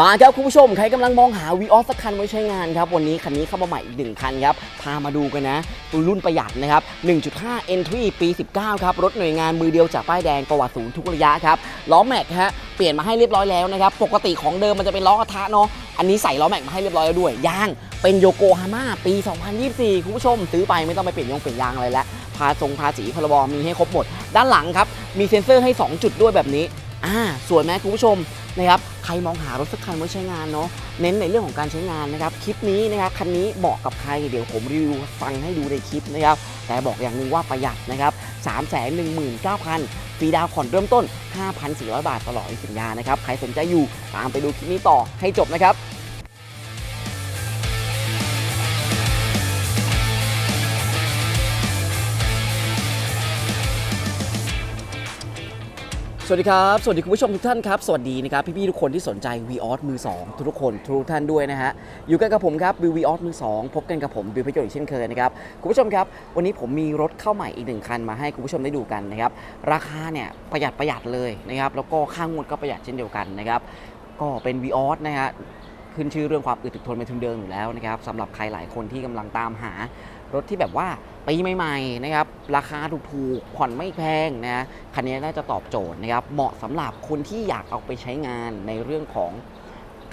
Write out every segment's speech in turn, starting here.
มาครับคุณผู้ชมใครกำลังมองหา v ีออสสักคันไว้ใช้งานครับ วันนี้คันนี้เข้ามาใหม่อีกหนึ่งคันครับ พามาดูกันนะตัวรุ่นประหยัดนะครับ 1.5 Entry ปี 19 ครับ รถหน่วยงานมือเดียวจากป้ายแดงประวัติศูนย์ทุกระยะครับ ล้อแม็กฮะเปลี่ยนมาให้เรียบร้อยแล้วนะครับ ปกติของเดิมมันจะเป็นล้อกระทะเนาะอันนี้ใส่ล้อแม็กมาให้เรียบร้อยแล้วด้วยยางเป็นโยโกฮาม่าปี 2024 คุณผู้ชม ซื้อไปไม่ต้องไปเปลี่ยนยงเปลี่ยนยางอะไรแล้วภาทรงภาษีพรบมีให้ครบหมด ด้านหลังครับมีเซ็นเซอร์ให้ 2 จุดด้วยแบบนี้อ่าสวยไหมคุณผู้ชม นะครับใครมองหารถสักคันไว้ใช้งานเนาะเน้นในเรื่องของการใช้งานนะครับคลิปนี้นะครับคันนี้เหมาะกับใครเดี๋ยวผมรีวิวฟังให้ดูในคลิปนะครับแต่บอกอย่างหนึงว่าประหยัดนะครับ3 1 9 0 0 0ฟรีดาวน์ผ่อนเริ่มต้น 5,400 บาทตลอดสัญญานะครับใครสนใจอยู่ตามไปดูคลิปนี้ต่อให้จบนะครับ สวัสดีครับ สวัสดีคุณผู้ชมทุกท่านครับ สวัสดีนะครับพี่ๆทุกคนที่สนใจ v ีออสมือ 2 ทุกคนทุกท่านด้วยนะฮะ อยู่กันกับผมครับวิววีออสมือ 2 พบกันกับผมบิวพระโยชน์อีกเช่นเคยนะครับ คุณผู้ชมครับ วันนี้ผมมีรถเข้าใหม่อีกหนึ่งคันมาให้คุณผู้ชมได้ดูกันนะครับ ราคาเนี่ยประหยัดประหยัดเลยนะครับ แล้วก็ค่างวดก็ประหยัดเช่นเดียวกันนะครับ ก็เป็น v ีออสนะฮะ ขึ้นชื่อเรื่องความอึดถึกทนเป็นทุนเดิมอยู่แล้วนะครับสำหรับใครหลายคนที่กำลังตามหารถที่แบบว่าปีใหม่ๆนะครับราคาถูกๆผ่อนไม่แพงนะคันนี้น่าจะตอบโจทย์นะครับเหมาะสำหรับคนที่อยากเอาไปใช้งานในเรื่องของ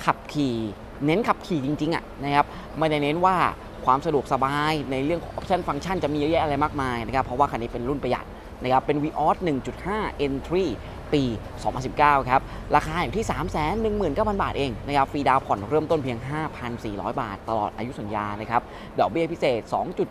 ขับขี่เน้นขับขี่จริงๆอะนะครับไม่ได้เน้นว่าความสะดวกสบายในเรื่องของออปชันฟังก์ชันจะมีเยอะแยะอะไรมากมายนะครับเพราะว่าคันนี้เป็นรุ่นประหยัดนะครับเป็น v ีออส1.5 Entry ปี 2019 ครับ ราคาอยู่ที่ 319,000 บาทเองนะครับ ฟรีดาวน์ผ่อนเริ่มต้นเพียง 5,400 บาท ตลอดอายุสัญญานะครับ ดอกเบี้ยพิเศษ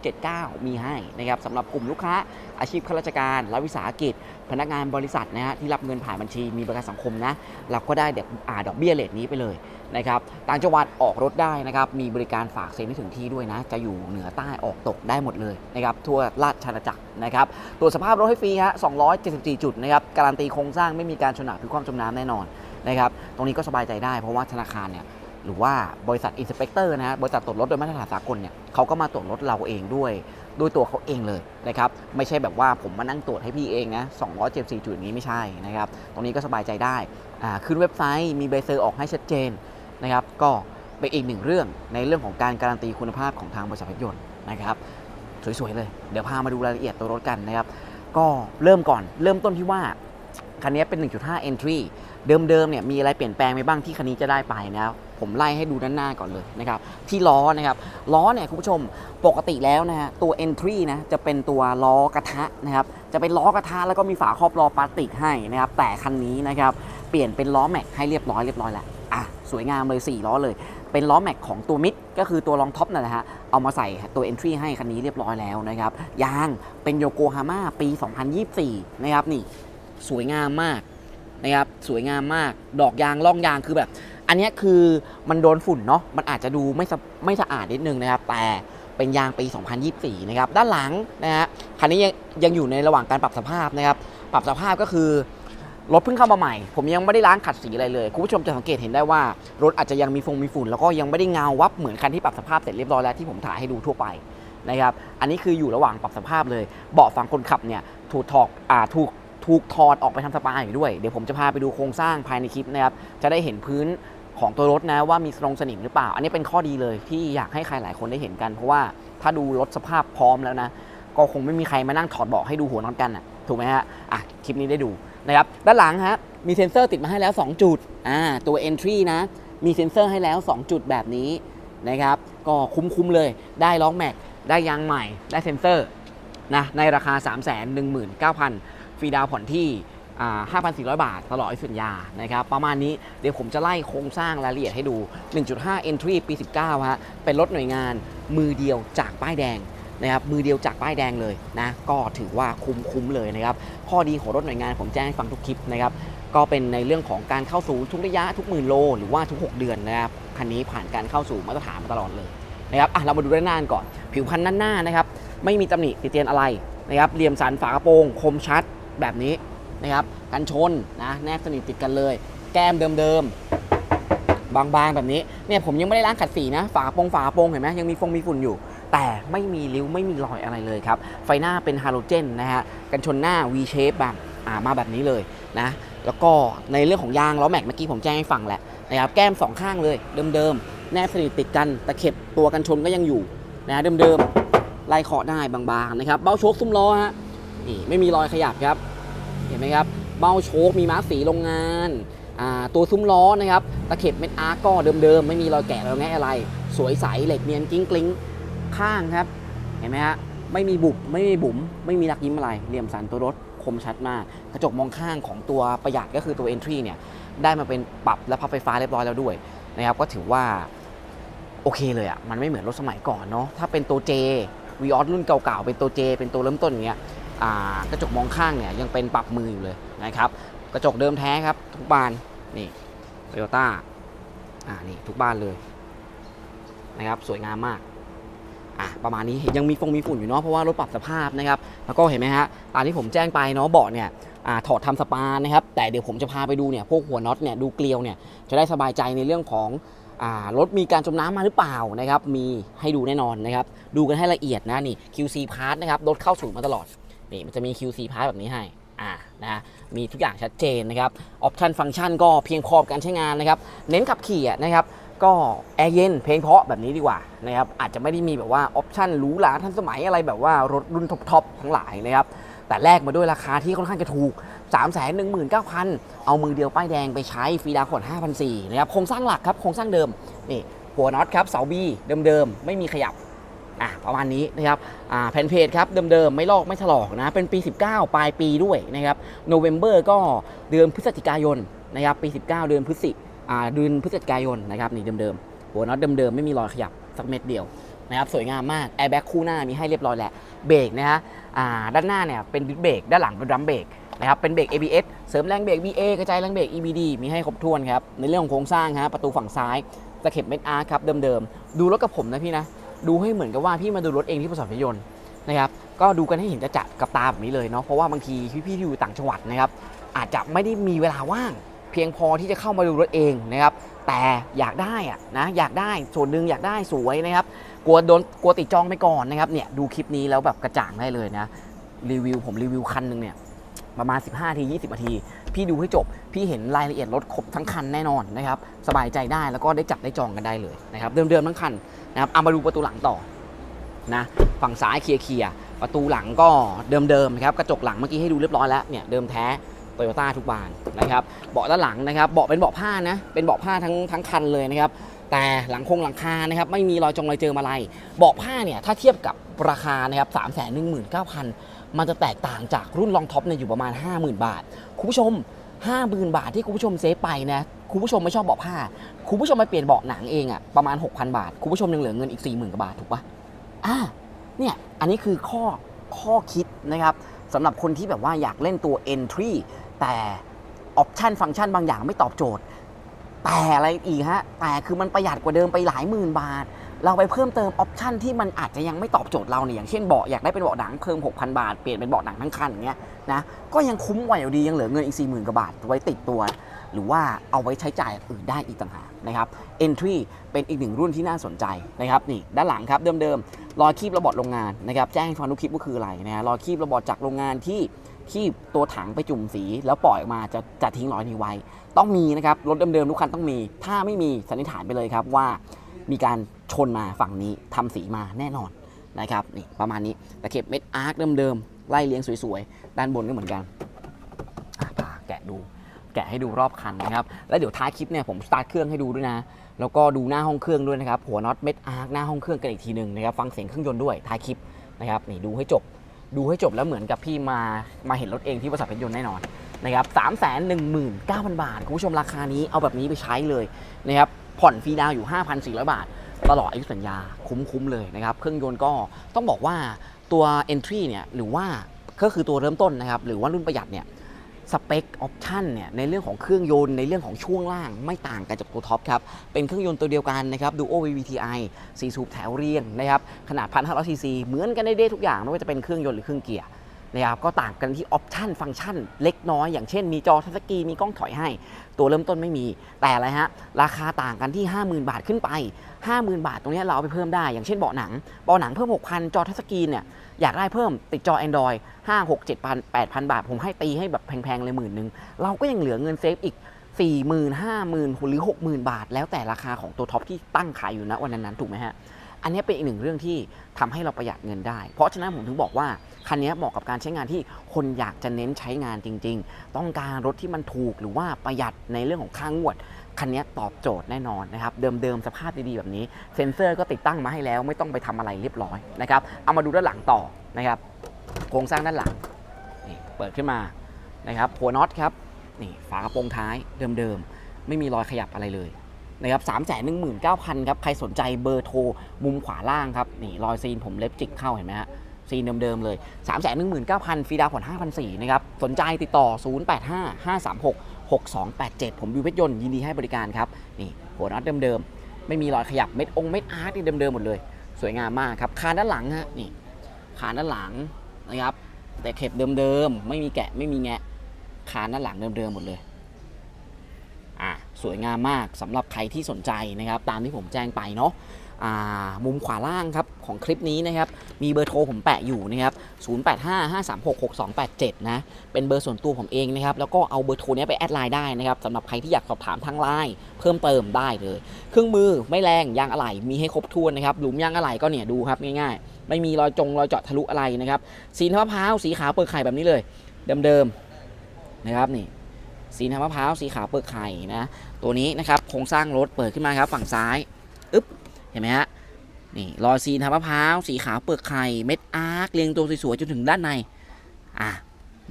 2.79 มีให้นะครับสำหรับกลุ่มลูกค้า อาชีพข้าราชการรัฐวิสาหกิจ พนักงานบริษัทนะฮะที่รับเงินผ่านบัญชีมีประกันสังคมนะเราก็ได้เด็กอ่าดอกเบี้ยเลทนี้ไปเลยนะครับต่างจังหวัดออกรถได้นะครับมีบริการฝากเซ็นให้ถึงที่ด้วยนะ จะอยู่เหนือใต้ออกตกได้หมดเลยนะครับทั่วราชอาณาจักรนะครับตรวจสภาพรถให้ฟรีฮะ274 จุดนะครับการันตีโครงสร้างไม่มีการชนหนักหรือความจมน้ำแน่นอนนะครับตรงนี้ก็สบายใจได้เพราะว่าธนาคารเนี่ยหรือว่าบริษัทอินสเปกเตอร์นะฮะบริษัทตรวจรถโดยมาตรฐานสากลเนี่ยเขาก็มาตรวจรถเราเองด้วย ด้วยตัวเขาเองเลยนะครับไม่ใช่แบบว่าผมมานั่งตรวจให้พี่เองนะ274จุดนี้ไม่ใช่นะครับตรงนี้ก็สบายใจได้อ่าขึ้นเว็บไซต์มีใบเซอร์ออกให้ชัดเจนนะครับก็เป็นอีกหนึ่งเรื่องในเรื่องของการการันตีคุณภาพของทางบริษัทรถยนต์นะครับสวยๆเลย เดี๋ยวพามาดูรายละเอียดตัวรถกันนะครับ ก็เริ่มก่อนเริ่มต้นที่ว่า คันนี้เป็น 1.5 entry เดิมๆเนี่ยมีอะไรเปลี่ยนแปลงไปบ้างที่คันนี้จะได้ไปนะครับ ผมไล่ให้ดูด้านหน้าก่อนเลยนะครับที่ล้อนะครับล้อเนี่ยคุณผู้ชมปกติแล้วนะฮะตัว entry นะจะเป็นตัวล้อกระทะนะครับจะเป็นล้อกระทะแล้วก็มีฝาครอบล้อพลาสติกให้นะครับแต่คันนี้นะครับเปลี่ยนเป็นล้อแม็กให้เรียบร้อยเรียบร้อยแล้วอะสวยงามเลย 4 ล้อเลย เป็นล้อแม็กของตัวมิดก็คือตัวรองท็อปนั่นแหละฮะเอามาใส่ตัว Entry ให้คันนี้เรียบร้อยแล้วนะครับยางเป็นโยโกฮาม่าปี 2024 นะครับนี่สวยงามมากนะครับสวยงามมากดอกยางล่องยางคือแบบ อันนี้คือมันโดนฝุ่นเนาะมันอาจจะดูไม่สไม่สะอาดนิดนึงนะครับแต่เป็นยางปี 2024 นะครับด้านหลังนะฮะคันนี้ยังยังอยู่ในระหว่างการปรับสภาพนะครับปรับสภาพก็คือรถเพิ่งเข้ามาใหม่ ผมยังไม่ได้ล้างขัดสีอะไรเลย คุณผู้ชมจะสังเกตเห็นได้ว่ารถอาจจะยังมีฟงมีฝุ่น แล้วก็ยังไม่ได้เงาวับเหมือนคันที่ปรับสภาพเสร็จเรียบร้อยแล้วที่ผมถ่ายให้ดูทั่วไปนะครับ อันนี้คืออยู่ระหว่างปรับสภาพเลย เบาะฝั่งคนขับเนี่ยถูกถอดอ่าถูกถูกถอดออกไปทำสปาอยู่ด้วย เดี๋ยวผมจะพาไปดูโครงสร้างภายในคลิปนะครับ จะได้เห็นพื้น ของตัวรถนะว่ามีสรงสนิมหรือเปล่า อันนี้เป็นข้อดีเลยที่อยากให้ใครหลายคนได้เห็นกัน เพราะว่าถ้าดูรถสภาพพร้อมแล้วนะ ก็คงไม่มีใครมานั่งถอดเบาะให้ดูหัวน็อตกันอะถูกไหมฮะอะคลิปนี้ได้ดูนะครับด้านหลังฮะมีเซ็นเซอร์ติดมาให้แล้ว 2 จุดอ่าตัว entry นะ มีเซ็นเซอร์ให้แล้ว 2 จุดแบบนี้นะครับก็คุ้มๆเลยได้ล้อกแม็กได้ยางใหม่ได้เซ็นเซอร์นะในราคา 3 1 9 0 0 0ฟรีดาวน์ผ่อนที่ 5,400 บาท ตลอดอายุสัญญานะครับประมาณนี้เดี๋ยวผมจะไล่โครงสร้างรายละเอียดให้ดู 1.5 entry ปี 19ฮะเป็นรถหน่วยงานมือเดียวจากป้ายแดงนะครับมือเดียวจากป้ายแดงเลยนะก็ถือว่าคุ้มคุ้มเลยนะครับข้อดีของรถหน่วยงานผมแจ้งให้ฟังทุกคลิปนะครับก็เป็นในเรื่องของการเข้าสู่ทุกระยะทุกหมื่นโล หรือว่าทุก 6 เดือนนะครับคันนี้ผ่านการเข้าสู่มาตรฐานมาตลอดเลยนะครับอะเรามาดูด้านหน้าก่อน ผิวพันด้านหน้านะครับไม่มีตำหนิติเตียนอะไรนะครับเหลี่ยมสันฝากระโปรง คมชัดแบบนี้ นะครับกันชนนะแนบสนิทติดกันเลย แก้มเดิมๆ บางๆแบบนี้เนี่ยผมยังไม่ได้ล้างขัดสีนะ ฝาโปรงฝาโปรงเห็นไหมยังมีฟงมีฝุ่นอยู่ แต่ไม่มีริ้วไม่มีรอยอะไรเลยครับ ไฟหน้าเป็นฮาโลเจนนะฮะกันชนหน้า V shape แบบอ่ามาแบบนี้เลยนะแล้วก็ในเรื่องของยางล้อแม็กเมื่อกี้ผมแจ้งให้ฟังแหละนะครับแก้มสองข้างเลยเดิมๆแนบสนิทติดกันตะเข็บตัวกันชนก็ยังอยู่นะฮะเดิมๆไล่เคาะได้บางๆนะครับเบ้าโชคซุ้มล้อฮะนี่ไม่มีรอยขยับครับ เห็นไหมครับเบ้าโชคมีมาร์กสีโรงงานตัวซุ้มล้อนะครับตะเข็บเม็ดอาร์ก็เดิมๆ ไม่มีรอยแกะรอยแงะอะไร สวยใสเหล็กเนียนกิ้งกลิ้งข้างครับ เห็นไหมฮะไม่มีบุบไม่มีบุ๋มไม่มีรักยิ้มอะไรเหลี่ยมสันตัวรถคมชัดมาก กระจกมองข้างของตัวประหยัดก็คือตัว Entry เนี่ยได้มาเป็นปรับและพับไฟฟ้าเรียบร้อยแล้วด้วยนะครับก็ถือว่าโอเคเลยอะ่ะมันไม่เหมือนรถสมัยก่อนเนาะถ้าเป็นตัว J v ีออรุ่นเก่าๆเป็นตัว J เป็นตัวเริ่มต้นอย่างเงี้ย กระจกมองข้างเนี่ยยังเป็นปรับมืออยู่เลยนะครับ กระจกเดิมแท้ครับ ทุกบานนี่โตโยต้าอ่านี่ทุกบ้านเลยนะครับสวยงามมากอะประมาณนี้เห็นยังมีฟงมีฝุ่นอยู่เนาะเพราะว่ารถปรับสภาพนะครับแล้วก็เห็นไหมฮะตามที่ผมแจ้งไปเนาะเบาะเนี่ยอถอดทำสปานะครับแต่เดี๋ยวผมจะพาไปดูเนี่ยพวกหัวน็อตเนี่ยดูเกลียวเนี่ยจะได้สบายใจในเรื่องของรถมีการจมน้ำมาหรือเปล่านะครับมีให้ดูแน่นอนนะครับดูกันให้ละเอียดนะนี่ QC part นะครับรถเข้าศูนย์มาตลอด นี่มันจะมี QC part แบบนี้ให้อ่านะมีทุกอย่างชัดเจนนะครับออปชันฟังก์ชันก็เพียงพอกับการใช้งานนะครับ เน้นขับขี่นะครับก็แอร์เย็นเพลงเพราะแบบนี้ดีกว่านะครับอาจจะไม่ได้มีแบบว่าออปชันหรูหราทันสมัยอะไรแบบว่ารถรุ่นท็อปๆทั้งหลายนะครับแต่แลกมาด้วยราคาที่ค่อนข้างจะถูก 3 1 9 0 0 0 เอามือเดียวป้ายแดงไปใช้ฟรีดาวน์ผ่อน5,400นะครับโครงสร้างหลักครับโครงสร้างเดิมนี่หัวน็อตครับเสาบีเดิมๆ ไม่มีขยับ อะประมาณนี้นะครับอ่าแผ่นเพจครับเดิมๆไม่ลอกไม่ถลอกนะเป็นปี 19 ปลายปีด้วยนะครับโนเวม ber ก็เดือนพฤศจิกายนนะครับปี 19 เดือนพฤศจิอ่าเดือนพฤศจิกายนนะครับนี่เดิมๆหัวน็อตเดิมๆไม่มีรอยขยับสักเม็ดเดียวนะครับสวยงามมากแอร์แบ็กคู่หน้ามีให้เรียบร้อยแล้วเบรกนะฮะอ่าด้านหน้าเนี่ยเป็นดิสเบรกด้านหลังเป็นดรัมเบรกนะครับเป็นเบรก ABS เสริมแรงเบรก BA กระจายแรงเบรก EBD มีให้ครบถ้วนครับในเรื่องของโครงสร้างฮะประตูฝั่งซ้ายตะเข็บเม็ดอาร์ครับเดิมๆดูรถกับผมนะพี่นะ ดูให้เหมือนกับว่าพี่มาดูรถเองที่ประสบยนต์นะครับก็ดูกันให้เห็นจะจัดกับตาแบบนี้เลยเนาะเพราะว่าบางทีพี่ๆที่อยู่ต่างจังหวัดนะครับอาจจะไม่ได้มีเวลาว่าง เพียงพอที่จะเข้ามาดูรถเองนะครับแต่อยากได้อะนะอยากได้ส่วนหนึ่งอยากได้สวยนะครับกลัวโดนกลัวติดจองไปก่อนนะครับเนี่ยดูคลิปนี้แล้วแบบกระจ่างได้เลยนะรีวิวผมรีวิวคันหนึ่งเนี่ยประมาณ 15ที20นาที พี่ดูให้จบ พี่เห็นรายละเอียดรถครบทั้งคันแน่นอนนะครับ สบายใจได้แล้วก็ได้จับได้จองกันได้เลยนะครับเดิมๆทั้งคันนะครับเอามาดูประตูหลังต่อนะฝั่งซ้ายเคลียร์ประตูหลังก็เดิมๆนะครับกระจกหลังเมื่อกี้ให้ดูเรียบร้อยแล้วเนี่ยเดิมแท้โตโยต้าทุกบานนะครับเบาะด้านหลังนะครับเบาะเป็นเบาะผ้านะเป็นเบาะผ้าทั้งทั้งคันเลยนะครับแต่หลังคงหลังคานะครับไม่มีรอยจงรอยเจอมอะไรเบาะผ้าเนี่ยถ้าเทียบกับราคานะครับสามแสนหนึ่งหมื่นเก้าพัน มันจะแตกต่างจากรุ่นรองท็อปเนี่ยอยู่ประมาณ 50,000 บาท คุณผู้ชม 50,000 บาทที่คุณผู้ชมเซฟไปนะคุณผู้ชมไม่ชอบเบาะผ้า คุณผู้ชมไปเปลี่ยนเบาะหนังเองอะประมาณ 6,000 บาท คุณผู้ชมยังเหลือเงินอีก 40,000กว่าบาทถูกปะอ่าเนี่ยอันนี้คือข้อข้อคิดนะครับสำหรับคนที่แบบว่าอยากเล่นตัว entry แต่ออปชันฟังก์ชันบางอย่างไม่ตอบโจทย์ แต่อะไรอีกฮะ แต่คือมันประหยัดกว่าเดิมไปหลายหมื่นบาท เราไปเพิ่มเติมออปชันที่มันอาจจะยังไม่ตอบโจทย์เราเนี่ยอย่างเช่นเบาะอยากได้เป็นเบาะหนังเพิ่ม 6,000 บาท เปลี่ยนเป็นเบาะหนังทั้งคันอย่างเงี้ยนะก็ยังคุ้มกว่าอยู่ดียังเหลือเงินอีก 40,000กว่าบาทไว้ติดตัว หรือว่าเอาไว้ใช้จ่ายอื่นได้อีกต่างหากนะครับ Entry เป็นอีกหนึ่งรุ่นที่น่าสนใจนะครับนี่ด้านหลังครับเดิมๆรอยคีบระบาดโรงงานนะครับแจ้งให้ฟังทุกคลิปว่าคืออะไรนะรอยคีบระบาดจากโรงงานที่คีบตัวถังไปจุ่มสีแล้วปล่อยออกมาจะจะทิ้งรอยนี้ไว้ ต้องมีนะครับรถเดิมๆทุกคันต้องมี ถ้าไม่มีสันนิษฐานไปเลยครับว่ามีการ ชนมาฝั่งนี้ทำสีมาแน่นอนนะครับนี่ประมาณนี้ตะเข็บเม็ดอาร์คเดิมๆไล่เลี้ยงสวยๆ ด้านบนก็เหมือนกันอะพาแกะดู แกะให้ดูรอบคันนะครับ แล้วเดี๋ยวท้ายคลิปเนี่ยผมสตาร์ทเครื่องให้ดูด้วยนะ แล้วก็ดูหน้าห้องเครื่องด้วยนะครับหัวน็อตเม็ดอาร์คหน้าห้องเครื่องกันอีกทีหนึ่งนะครับฟังเสียงเครื่องยนต์ด้วยท้ายคลิปนะครับนี่ดูให้จบดูให้จบแล้วเหมือนกับพี่มามาเห็นรถเองที่บริษัทเพชรยนต์แน่นอนนะครับสามแสนหนึ่งหมื่นเก้าพันบาท คุณผู้ชมราคานี้เอาแบบนี้ไปใช้เลยนะครับผ่อนฟรีดาวอยู่ 5,400 บาท ตลอดอายุสัญญาคุ้มๆเลยนะครับ เครื่องยนต์ก็ต้องบอกว่าตัว Entry เนี่ยหรือว่าก็คือตัวเริ่มต้นนะครับ หรือว่ารุ่นประหยัดเนี่ยสเปคออปชันเนี่ยในเรื่องของเครื่องยนต์ในเรื่องของช่วงล่างไม่ต่างกันจากตัวท็อปครับ เป็นเครื่องยนต์ตัวเดียวกันนะครับดู OVVTi 4สูบแถวเรียงนะครับขนาด 1,500ซีซีเหมือนกันได้ทุกอย่างไม่ว่าจะเป็นเครื่องยนต์หรือเครื่องเกียร์นะครับก็ต่างกันที่ออปชันฟังก์ชันเล็กน้อย อย่างเช่นมีจอทัชสกรีมีกล้องถอยให้ ตัวเริ่มต้นไม่มี แต่อะไรฮะ ราคาต่างกันที่ 50,000 บาทขึ้นไป 50,000 บาทตรงนี้เราเอาไปเพิ่มได้ อย่างเช่นเบาะหนัง เบาะหนังเพิ่ม 6,000 จอทัชสกรีนเนี่ย อยากได้เพิ่มติดจอ Android 5 6 7 0 0 8,000บาท ผมให้ตีให้แบบแพงๆเลยหมื่นหนึ่ง เราก็ยังเหลือเงินเซฟอีก 4 0 0 0 0 5 0 0 0 0หรือ 60,000 บาท แล้วแต่ราคาของตัวท็อปที่ตั้งขายอยู่ณวันนั้นๆถูกไหมฮะ อันนี้เป็นอีกหนึ่งเรื่องที่ ทำให้เราประหยัดเงินได้ เพราะฉะนั้นผมถึงบอกว่าคันนี้เหมาะกับการใช้งานที่คนอยากจะเน้นใช้งานจริง ๆ ต้องการรถที่มันถูกหรือว่าประหยัดในเรื่องของค่างวดคันนี้ตอบโจทย์แน่นอนนะครับ เดิมๆสภาพดีๆแบบนี้ เซ็นเซอร์ก็ติดตั้งมาให้แล้วไม่ต้องไปทำอะไรเรียบร้อยนะครับเอามาดูด้านหลังต่อนะครับโครงสร้างด้านหลังนี่เปิดขึ้นมานะครับหัวน็อตครับนี่ฝากระโปรงท้ายเดิมๆไม่มีรอยขยับอะไรเลย นะครับสามแสนหนึ่งหมื่นเก้าพันครับ ใครสนใจเบอร์โทรมุมขวาล่างครับ นี่รอยซีนผมเล็บจิกเข้าเห็นไหมฮะ ซีนเดิมๆเลย3 1 9 0 0 0ฟรีดาวน์ผ่อน5,400นะครับ สนใจติดต่อ 085 536 6287 ผมวิวเพชรยนต์ยินดีให้บริการครับ นี่หัวน็อตเดิมๆ ไม่มีรอยขยับเม็ดองเม็ดอาร์ตนี่เดิมๆหมดเลย สวยงามมากครับคานด้านหลังฮะนี่คานด้านหลังนะครับแต่เข็บเดิมๆไม่มีแกะไม่มีแงะคานด้านหลังเดิมๆหมดเลย สวยงามมากสำหรับใครที่สนใจนะครับ ตามที่ผมแจ้งไปเนาะมุมขวาล่างครับของคลิปนี้นะครับ มีเบอร์โทรผมแปะอยู่นะครับ 0855366287 นะ เป็นเบอร์ส่วนตัวผมเองนะครับ แล้วก็เอาเบอร์โทรนี้ไปแอดไลน์ได้นะครับสำหรับใครที่อยากสอบถามทางไลน์เพิ่มเติมได้เลย เครื่องมือไม่แรงยางอะไหล่มีให้ครบถ้วนนะครับ หลุมยางอะไหล่ก็เนี่ยดูครับง่ายๆ ไม่มีรอยจงรอยเจาะทะลุอะไรนะครับ สีมะพร้าวสีขาวเปลือกไข่แบบนี้เลย เดิมๆนะครับนี่ สีน้ำมะพร้าวสีขาวเปลือกไข่นะตัวนี้นะครับโครงสร้างรถเปิดขึ้นมาครับฝั่งซ้ายอึ๊บเห็นไหมฮะนี่รอยซีนทำมะพร้าวสีขาวเปลือกไข่เม็ดอาร์คเรียงตัวสวยๆจนถึงด้านในอะ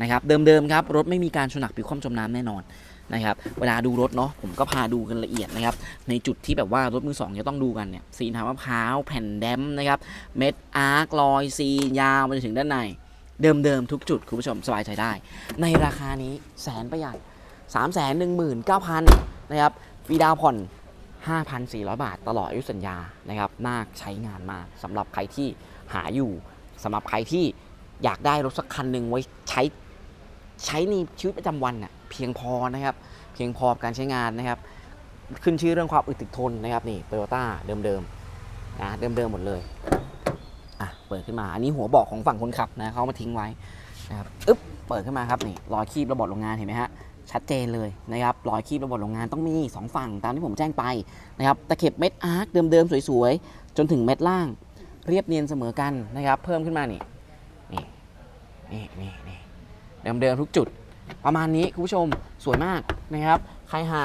นะครับเดิมๆครับรถไม่มีการชนหนักผิวคว่ำจมน้ำแน่นอนนะครับเวลาดูรถเนาะผมก็พาดูกันละเอียดนะครับในจุดที่แบบว่ารถมือสองจะต้องดูกันเนี่ยซีนทำมะพร้าวแผ่นแดมนะครับเม็ดอาร์ครอยซียาวมาจนถึงด้านในเดิมๆทุกจุดคุณผู้ชมสบายใจได้ ในราคานี้แสนประหยัด 3 1 9 0 0 0นะครับฟรีดาวน์ผ่อน 5,400 บาทตลอดอายุสัญญานะครับน่าใช้งานมากสำหรับใครที่หาอยู่สำหรับใครที่อยากได้รถสักคันหนึ่งไว้ใช้ใช้ในชีวิตประจำวันน่ะเพียงพอนะครับ เพียงพอการใช้งานนะครับ ขึ้นชื่อเรื่องความอึดถึกทนนะครับนี่โตโยต้าเดิมๆนะเดิมๆหมดเลยอะเปิดขึ้นมาอันนี้หัวเบาะของฝั่งคนขับนะเขาเอามาทิ้งไว้นะครับอึ๊บเปิดขึ้นมาครับนี่รอยคีบระบบโรงงานเห็นไหมฮะ ชัดเจนเลยนะครับรอยคีบระบบโรงงานต้องมี 2 ฝั่งตามที่ผมแจ้งไปนะครับตะเข็บเม็ดอาร์คเดิมๆ สวยๆ จนถึงเม็ดล่าง เรียบเนียนเสมอกันนะครับ เพิ่มขึ้นมานี่นี่นี่นี่นี่เดิมๆทุกจุด ประมาณนี้คุณผู้ชมสวยมากนะครับ ใครหา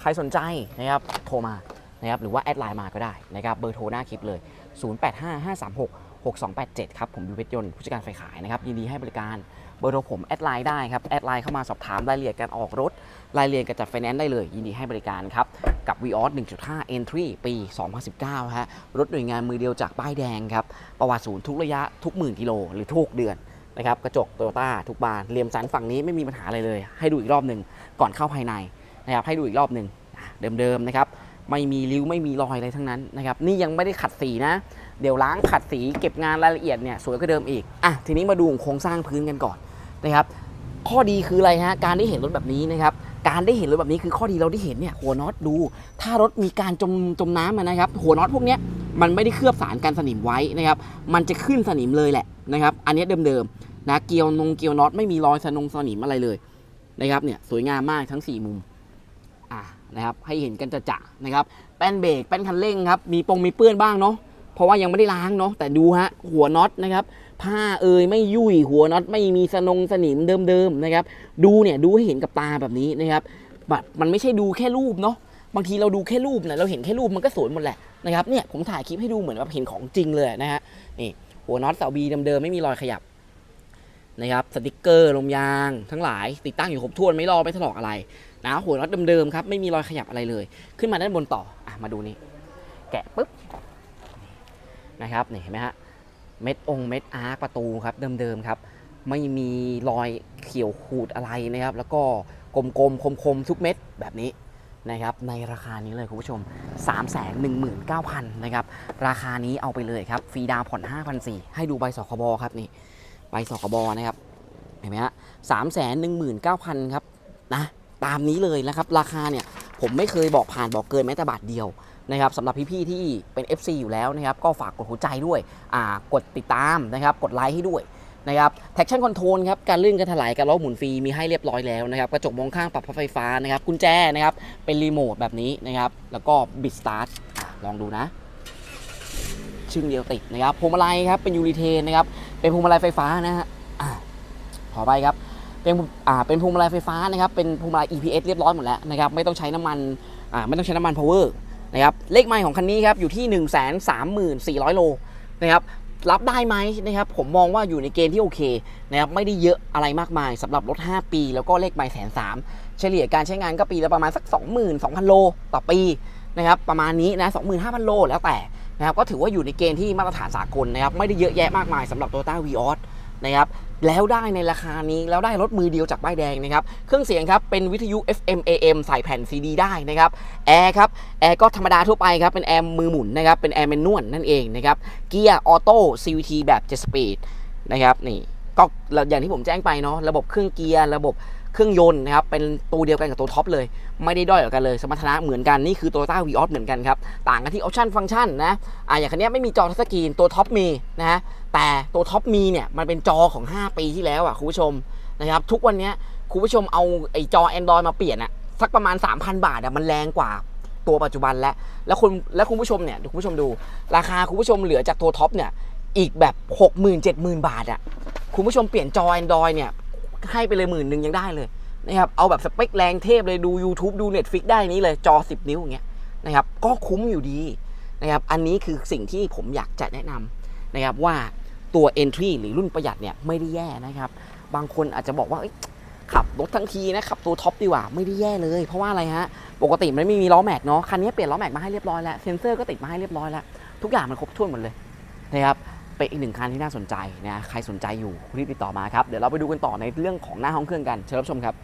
ใครสนใจนะครับโทรมานะครับหรือว่าแอดไลน์มาก็ได้นะครับเบอร์โทรหน้าคลิปเลย 0855366287 ครับ ผมบิวเพชรยนต์ผู้จัดการไฟขายนะครับยินดีให้บริการ เบอร์โทรผมแอดไลน์ได้ครับแอดไลน์เข้ามาสอบถามรายละเอียดการออกรถรายละเอียดการจัดไฟแนนซ์ได้เลย ยินดีให้บริการครับ กับ v ีออส1.5 Entry ปี 2019 ฮะ รถหน่วยงานมือเดียวจากป้ายแดงครับ ประวัติศูนย์ทุกระยะทุกหมื่นกิโลหรือทุกเดือนนะครับ กระจกโตโยต้าทุกบานเรียมสันฝั่งนี้ไม่มีปัญหาอะไรเลย ให้ดูอีกรอบหนึ่งก่อนเข้าภายในนะครับให้ดูอีกรอบหนึ่งเดิมๆนะครับไม่มีริ้วไม่มีรอยอะไรทั้งนั้นนะครับนี่ยังไม่ได้ขัดสีนะ เดี๋ยวล้างขัดสีเก็บงานรายละเอียดเนี่ยสวยกว่าเดิมอีกอะทีนี้มาดูโครงสร้างพื้นกันก่อน นะครับข้อดีคืออะไรฮะการได้เห็นรถแบบนี้นะครับการได้เห็นรถแบบนี้คือข้อดีเราได้เห็นเนี่ยหัวน็อตดู ถ้ารถมีการจมจมน้ำนะครับหัวน็อตพวกเนี้ยมันไม่ได้เคลือบสารกันสนิมไว้นะครับมันจะขึ้นสนิมเลยแหละนะครับอันนี้เดิมๆนะเกลียวนงเกลียวน็อตไม่มีรอยสนงสนิมอะไรเลยนะครับเนี่ยสวยงามมากทั้ง 4 มุมอะนะครับให้เห็นกันจะจะนะครับแป้นเบรกแป้นคันเร่งครับมีปงมีเปื้อนบ้างเนาะเพราะว่ายังไม่ได้ล้างเนาะแต่ดูฮะหัวน็อตนะครับ ผ้าเอยไม่ยุ่ยหัวน็อตไม่มีสนงสนิมเดิมๆนะครับ ดูเนี่ยดูให้เห็นกับตาแบบนี้นะครับแบบมันไม่ใช่ดูแค่รูปเนาะบางทีเราดูแค่รูปเนี่ยเราเห็นแค่รูปมันก็สวยหมดแหละนะครับเนี่ยผมถ่ายคลิปให้ดูเหมือนแบบเห็นของจริงเลยนะฮะนี่หัวน็อตเสาบีเดิมๆไม่มีรอยขยับนะครับสติกเกอร์ลมยาง ทั้งหลายติดตั้งอยู่ครบถ้วนไม่ลอไม่ถลอกอะไรนะหัวน็อตเดิมๆครับไม่มีรอยขยับอะไรเลย ขึ้นมาด้านบนต่ออะมาดูนี่แกะปุ๊บนะครับนี่เห็นไหมฮะ เม็ดองเม็ดอาร์คประตูครับเดิมๆครับ ไม่มีรอยเขียวขูดอะไรนะครับ แล้วก็กลมๆคมๆทุกเม็ดแบบนี้นะครับในราคานี้เลยคุณผู้ชม 3 1 9 0 0 0นะครับราคานี้เอาไปเลยครับฟรีดาวน์ผ่อน 5,400ให้ดูใบสคบครับนี่ใบสคบนะครับเห็นไหมฮะสามแสนหนึ่งหมื่นเก้าพันครับนะตามนี้เลยนะครับ ราคาเนี่ยผมไม่เคยบอกผ่านบอกเกินแม้แต่บาทเดียว นะครับสำหรับพี่ๆที่เป็น FC อยู่แล้วนะครับก็ฝากกดหัวใจด้วยกดติดตามนะครับกดไลค์ให้ด้วยนะครับ traction control ครับการลื่นการถลายการล้อหมุนฟรีมีให้เรียบร้อยแล้วนะครับกระจกมองข้างปรับพับไฟฟ้านะครับกุญแจนะครับเป็นรีโมทแบบนี้นะครับแล้วก็บิดสตาร์ทลองดูนะชึ่งเดียวติดนะครับพวงมาลัยครับเป็นยูริเทนนะครับเป็นพวงมาลัยไฟฟ้านะฮะอะขอไปครับเป็นอ่าเป็นพวงมาลัยไฟฟ้านะครับเป็นพวงมาลัย EPS เรียบร้อยหมดแล้วนะครับไม่ต้องใช้น้ำมันอ่าไม่ต้องใช้น้ำมัน power นะครับเลขไมล์ของคันนี้ครับอยู่ที่ 1 3 4 0 0 0 โลนะครับรับได้ไหมนะครับผมมองว่าอยู่ในเกณฑ์ที่โอเคนะครับไม่ได้เยอะอะไรมากมายสำหรับรถ 5 ปี แล้วก็เลขไมล์แสนสามเฉลี่ยการใช้งานก็ปีละประมาณสัก 22,000 โลต่อปีนะครับประมาณนี้นะ25,000 โลแล้วแต่นะครับก็ถือว่าอยู่ในเกณฑ์ที่มาตรฐานสากลนะครับไม่ได้เยอะแยะมากมายสำหรับ Toyota v ีออนะครับ แล้วได้ในราคานี้แล้วได้รถมือเดียวจากป้ายแดงนะครับ เครื่องเสียงครับเป็นวิทยุ FM AM ใส่แผ่น CD ได้นะครับแอร์ครับแอร์ก็ธรรมดาทั่วไปครับเป็นแอร์มือหมุนนะครับเป็นแอร์แมนนวลนั่นเองนะครับเกียร์ออโต้ CVT แบบ7 speed นะครับนี่ก็อย่างที่ผมแจ้งไปเนาะระบบเครื่องเกียร์ระบบ เครื่องยนต์นะครับเป็นตัวเดียวกันกับตัวท็อปเลย ไม่ได้ด้อยกว่ากันเลย สมรรถนะเหมือนกัน นี่คือ Toyota v ีออเหมือนกันครับ ต่างกันที่ออปชันฟังก์ชันนะอ่าอย่างคันนี้ไม่มีจอทัชสกรีนตัวท็อปมีนะฮะแต่ตัวท็อปมีเนี่ยมันเป็นจอของ 5 ปีที่แล้วอะคุณผู้ชมนะครับทุกวันนี้คุณผู้ชมเอาไอ้จอ Android มาเปลี่ยนอะสักประมาณ 3,000 บาทอะมันแรงกว่าตัวปัจจุบันแล้ว แล้วคุณแล้วคุณผู้ชมเนี่ยดูคุณผู้ชมดู ราคาคุณผู้ชมเหลือจากตัวท็อปเนี่ยอีกแบบ 60,000 70,000 บาทอะคุณผู้ชมเปลี่ยนจอ Android เนี่ย ให้ไปเลยหมื่นหนึ่งยังได้เลยนะครับเอาแบบสเปคแรงเทพเลยดู YouTube ดู Netflix ได้นี้เลยจอ 10 นิ้วอย่างเงี้ยนะครับก็คุ้มอยู่ดีนะครับอันนี้คือสิ่งที่ผมอยากจะแนะนำนะครับว่าตัว Entry หรือรุ่นประหยัดเนี่ยไม่ได้แย่นะครับ บางคนอาจจะบอกว่าขับรถทั้งทีนะขับตัวท็อปดีกว่าไม่ได้แย่เลย เพราะว่าอะไรฮะปกติมันไม่มีล้อแม็กเนาะคันนี้เปลี่ยนล้อแม็กมาให้เรียบร้อยแล้วเซ็นเซอร์ก็ติดมาให้เรียบร้อยแล้วทุกอย่างมันครบถ้วนหมดเลยนะครับ เป็นอีกหนึ่งคันที่น่าสนใจนะใครสนใจอยู่รีบติดต่อมาครับ เดี๋ยวเราไปดูกันต่อในเรื่องของหน้าห้องเครื่องกันเชิญรับชมครับ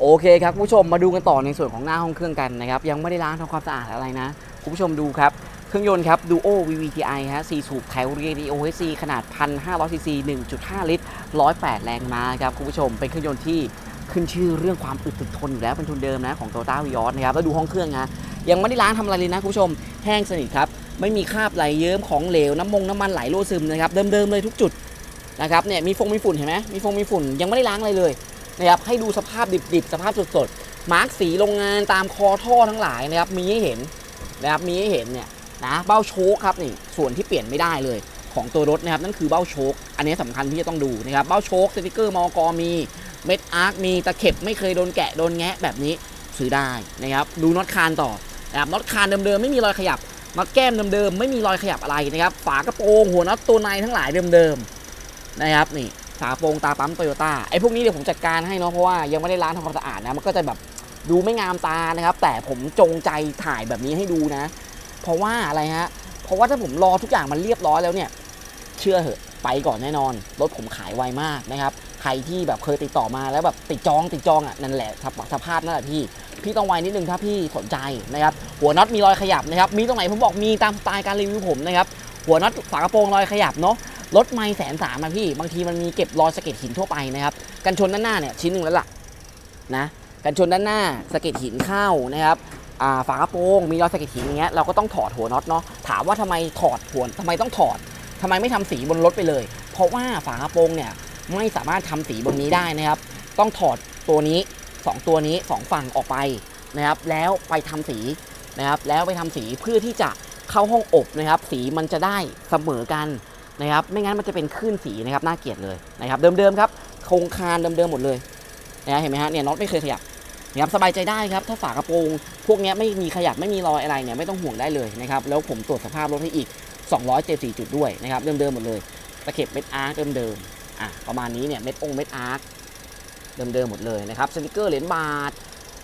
โอเคครับผู้ชมมาดูกันต่อในส่วนของหน้าห้องเครื่องกันนะครับยังไม่ได้ล้างทำความสะอาดอะไรนะคุณผู้ชมดูครับเครื่องยนต์ครับ Duo VVTi ฮะ4สูบไทเรียดี OHC ขนาด 1,500ซีซี1.5 ลิตร 108 แรงม้าครับคุณผู้ชมเป็นเครื่องยนต์ที่ขึ้นชื่อเรื่องความอึดถึกทนอยู่แล้วเป็นทุนเดิมนะของ Toyota Vios นะครับแล้วดูห้องเครื่องนะยังไม่ได้ล้างทำอะไรเลยนะคุณผู้ชมแห้งสนิทครับ ไม่มีคราบไหลเยิ้มของเหลวน้ำมงน้ำมันไหลรั่วซึมนะครับเดิมๆเลยทุกจุดนะครับเนี่ยมีฟงมีฝุ่นเห็นไหมมีฟงมีฝุ่นยังไม่ได้ล้างอะไรเลยนะครับให้ดูสภาพดิบๆ สภาพสดๆมาร์กสีโรงงานตามคอท่อทั้งหลายนะครับมีให้เห็นนะครับมีให้เห็นเนี่ยนะเบ้าโชคครับนี่ส่วนที่เปลี่ยนไม่ได้เลยของตัวรถนะครับนั่นคือเบ้าโชค อันนี้สำคัญที่จะต้องดูนะครับเบ้าโชคสติกเกอร์มอกมีเม็ดอาร์คมีตะเข็บไม่เคยโดนแกะโดนแงะแบบนี้ซื้อได้นะครับดูน็อตคานต่อนะครับน็อตคานเดิมๆไม่มีรอยขยับ น็อตแก้มเดิมๆไม่มีรอยขยับอะไรนะครับ ฝากระโปรงหัวน็อตตัวในทั้งหลายเดิมๆนะครับนี่ฝากระโปรงตาปั๊มโตโยต้าไอ้พวกนี้เดี๋ยวผมจัดการให้เนาะเพราะว่ายังไม่ได้ล้างทำความสะอาดนะมันก็จะแบบดูไม่งามตานะครับ แต่ผมจงใจถ่ายแบบนี้ให้ดูนะ เพราะว่าอะไรฮะเพราะว่าถ้าผมรอทุกอย่างมันเรียบร้อยแล้วเนี่ย เชื่อเหอะไปก่อนแน่นอนรถผมขายไวมากนะครับ ใครที่แบบเคยติดต่อมาแล้วแบบติดจองติดจองอะนั่นแหละสภาพนั่นแหละพี่พี่ต้องไวนิดนึงถ้าพี่สนใจนะครับหัวน็อตมีรอยขยับนะครับมีตรงไหนผมบอกมีตามสไตล์การรีวิวผมนะครับหัวน็อตฝากระโปรงรอยขยับเนาะรถไม่แสนสามอะพี่บางทีมันมีเก็บรอยสะเก็ดหินทั่วไปนะครับกันชนด้านหน้าเนี่ยชิ้นหนึ่งแล้วล่ะนะกันชนด้านหน้าสะเก็ดหินเข้านะครับฝากระโปรงมีรอยสะเก็ดหินอย่างเงี้ยเราก็ต้องถอดหัวน็อตเนาะถามว่าทำไมถอดหัวทำไมต้องถอดทำไมไม่ทำสีบนรถไปเลย เพราะว่าฝากระโปรงเนี่ย ไม่สามารถทำสีบนนี้ได้นะครับ ต้องถอดตัวนี้สองตัวนี้สองฝั่งออกไปนะครับ แล้วไปทำสีนะครับ แล้วไปทำสีเพื่อที่จะเข้าห้องอบนะครับ สีมันจะได้เสมอกันนะครับ ไม่งั้นมันจะเป็นคลื่นสีนะครับน่าเกลียดเลยนะครับ เดิมๆครับโครงคานเดิมๆหมดเลยนะเห็นไหมฮะเนี่ยน็อตไม่เคยขยับนะครับสบายใจได้ครับ ถ้าฝากระโปรง พวกเนี้ยไม่มีขยับไม่มีรอยอะไรเนี่ยไม่ต้องห่วงได้เลยนะครับ แล้วผมตรวจสภาพรถให้อีก 274 จุดด้วยนะครับ เดิมๆหมดเลย ตะเข็บเม็ดอาร์เดิมๆ อะประมาณนี้เนี่ยเม็ดองเม็ดอาร์คเดิมๆหมดเลยนะครับสติกเกอร์เหรียญบาท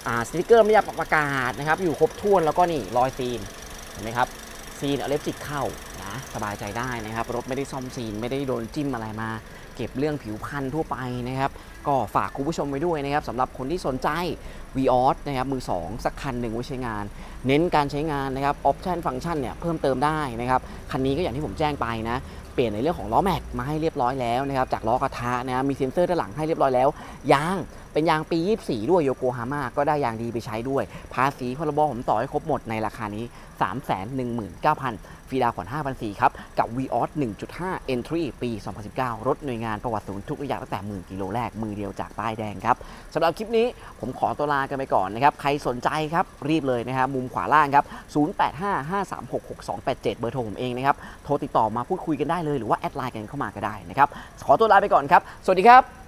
อ่าสติกเกอร์ไม่ยาประกาศนะครับ อยู่ครบถ้วนแล้วก็นี่รอยซีนเห็นไหมครับซีนเอเล็บจิกเข้า สบายใจได้นะครับ รถไม่ได้ซ่อมซีนไม่ได้โดนจิ้มอะไรมา เก็บเรื่องผิวพันธุ์ทั่วไปนะครับ ก็ฝากคุณผู้ชมไว้ด้วยนะครับสำหรับคนที่สนใจ v ีออสนะครับมือ 2 สักคันหนึ่งไว้ใช้งาน เน้นการใช้งานนะครับออปชันฟังก์ชันเนี่ยเพิ่มเติมได้นะครับ คันนี้ก็อย่างที่ผมแจ้งไปนะเปลี่ยนในเรื่องของล้อแม็กมาให้เรียบร้อยแล้วนะครับจากล้อกระทะนะมีเซ็นเซอร์ด้านหลังให้เรียบร้อยแล้วยาง เป็นยางปี 24 ด้วยโยโกฮาม่าก็ได้ยางดีไปใช้ด้วย ภาษีพรบผมต่อให้ครบหมดในราคานี้ 319,000 ฟรีดาวน์ผ่อน5,004ครับ กับ v ีออส1.5 Entry ปี 2019 รถหน่วยงานประวัติศูนย์ทุกระยะตั้งแต่หมื่นกิโลแรก มือเดียวจากป้ายแดงครับสำหรับคลิปนี้ผมขอตัวลากันไปก่อนนะครับ ใครสนใจครับ รีบเลยนะครับมุมขวาล่างครับ 0855366287 เบอร์โทรผมเองนะครับ โทรติดต่อมาพูดคุยกันได้เลยหรือว่าแอดไลน์กันเข้ามาก็ได้นะครับขอตัวลาไปก่อนครับ สวัสดีครับ